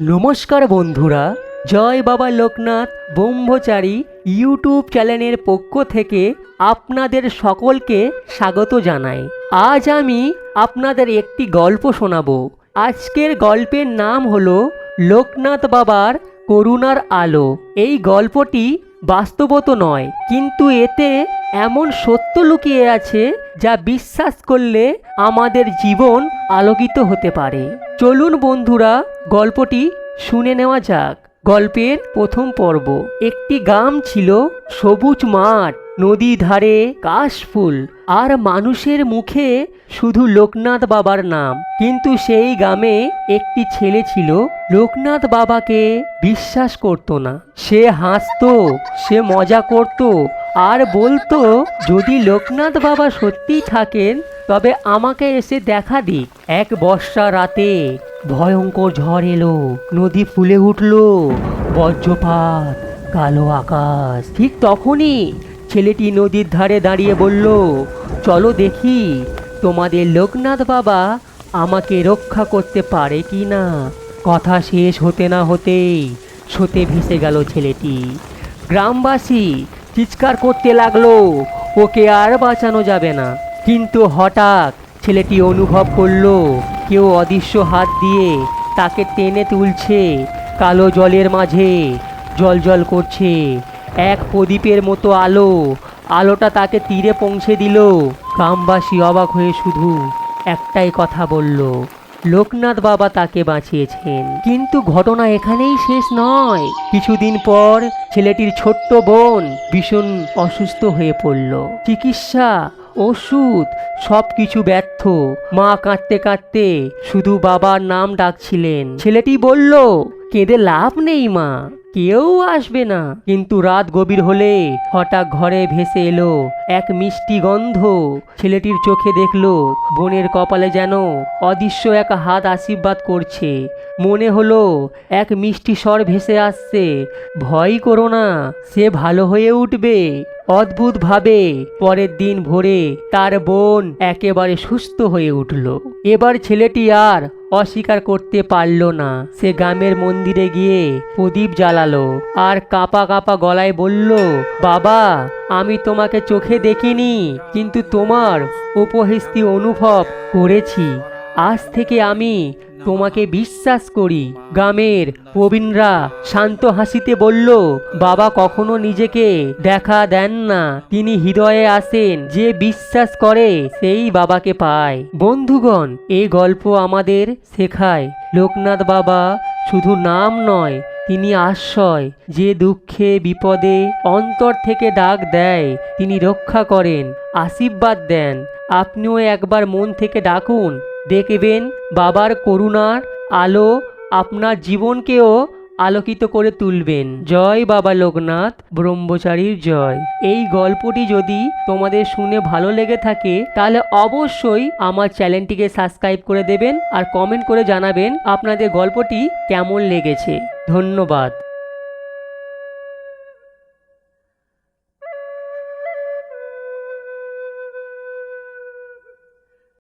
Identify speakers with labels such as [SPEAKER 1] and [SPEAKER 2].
[SPEAKER 1] নমস্কার বন্ধুরা, জয় বাবা লোকনাথ ব্রহ্মচারী ইউটিউব চ্যানেলের পক্ষ থেকে আপনাদের সকলকে স্বাগত জানাই। আজ আমি আপনাদের একটি গল্প শোনাবো। আজকের গল্পের নাম হলো লোকনাথ বাবার করুণার আলো। এই গল্পটি বাস্তবত নয়, কিন্তু এতে এমন সত্য লুকিয়ে আছে যা বিশ্বাস করলে আমাদের জীবন আলোকিত হতে পারে। চলুন বন্ধুরা গল্পটি শুনে নেওয়া যাক। গল্পের প্রথম পর্ব। একটি গ্রাম ছিল সবুজ মাঠ, নদী ধারে কাশফুল আর মানুষের মুখে শুধু লোকনাথ বাবার নাম। কিন্তু সেই গ্রামে একটি ছেলে ছিল, লোকনাথ বাবাকে বিশ্বাস করত না। সে হাসতো, সে মজা করত, আর বলতো, যদি লোকনাথ বাবা সত্যিই থাকেন, তবে আমাকে এসে দেখা দিক। এক বর্ষা রাতে ভয়ঙ্কর ঝড় এলো, নদী ফুলে উঠল, বজ্রপাত, কালো আকাশ। ঠিক তখনই ছেলেটি নদীর ধারে দাঁড়িয়ে বলল, চলো দেখি তোমাদের লোকনাথ বাবা আমাকে রক্ষা করতে পারে কি না? কথা শেষ হতে না হতেই সোতে ভেসে গেল ছেলেটি। গ্রামবাসী চিৎকার করতে লাগল, ওকে আর বাঁচানো যাবে না। কিন্তু হঠাৎ ছেলেটি অনুভব করল, কেউ অদৃশ্য হাত দিয়ে তাকে টেনে তুলছে কালো জলের মাঝে, জল জল করছে। এক প্রদীপের মতো আলো, আলোটা তাকে তীরে পৌঁছে দিল। গ্রামবাসী অবাক হয়ে শুধু একটাই কথা বলল, লোকনাথ বাবা তাকে বাঁচিয়েছেন। কিন্তু ঘটনা এখানেই শেষ নয়। কিছুদিন পর ছেলেটির ছোট্ট বোন ভীষণ অসুস্থ হয়ে পড়ল। চিকিৎসা ওষুধ সব কিছু ব্যর্থ। মা কাঁদতে কাঁদতে শুধু বাবার নাম ডাকছিলেন। ছেলেটি বলল, কেঁদে লাভ নেই মা। কেউ আসবে না। কিন্তু রাত গভীর হলে হঠাৎ ঘরে ভেসে এলো এক মিষ্টি গন্ধ। ছেলেটির চোখে দেখল বোনের কপালে যেন অদৃশ্য এক হাত আশীর্বাদ করছে। মনে হলো এক মিষ্টি স্বর ভেসে আসছে। ভয় করো না, সে ভালো হয়ে উঠবে। অদ্ভুতভাবে পরের দিন ভোরে তার বোন একেবারে সুস্থ হয়ে উঠল। এবার ছেলেটি আর অস্বীকার করতে পারল না। সে গ্রামের মন্দিরে গিয়ে প্রদীপ জ্বালালো আর কাপা কাপা গলায় বলল, বাবা, আমি তোমাকে চোখে দেখিনি, কিন্তু তোমার উপহিস্তি অনুভব করেছি। আজ থেকে আমি তোমাকে বিশ্বাস করি। গ্রামের প্রবীণরা শান্ত হাসিতে বলল, বাবা কখনো নিজেকে দেখা দেন না। তিনি হৃদয়ে আসেন, যে বিশ্বাস করে, সেই বাবাকে পায়। বন্ধুগণ এই গল্প আমাদের শেখায়, লোকনাথ বাবা শুধু নাম নয়, তিনি আশ্রয়, যে দুঃখে, বিপদে অন্তর থেকে ডাক দেয়, তিনি রক্ষা করেন, আশীর্বাদ দেন। আপনিও একবার মন থেকে ডাকুন দেখবেন বাবার করুণার আলো আপনার জীবনকেও আলোকিত করে তুলবেন। জয় বাবা লোকনাথ, ব্রহ্মচারীর জয়। এই গল্পটি যদি তোমাদের শুনে ভালো লেগে থাকে, তাহলে অবশ্যই আমার চ্যানেলটিকে সাবস্ক্রাইব করে দেবেন আর কমেন্ট করে জানাবেন আপনাদের গল্পটি কেমন লেগেছে। ধন্যবাদ।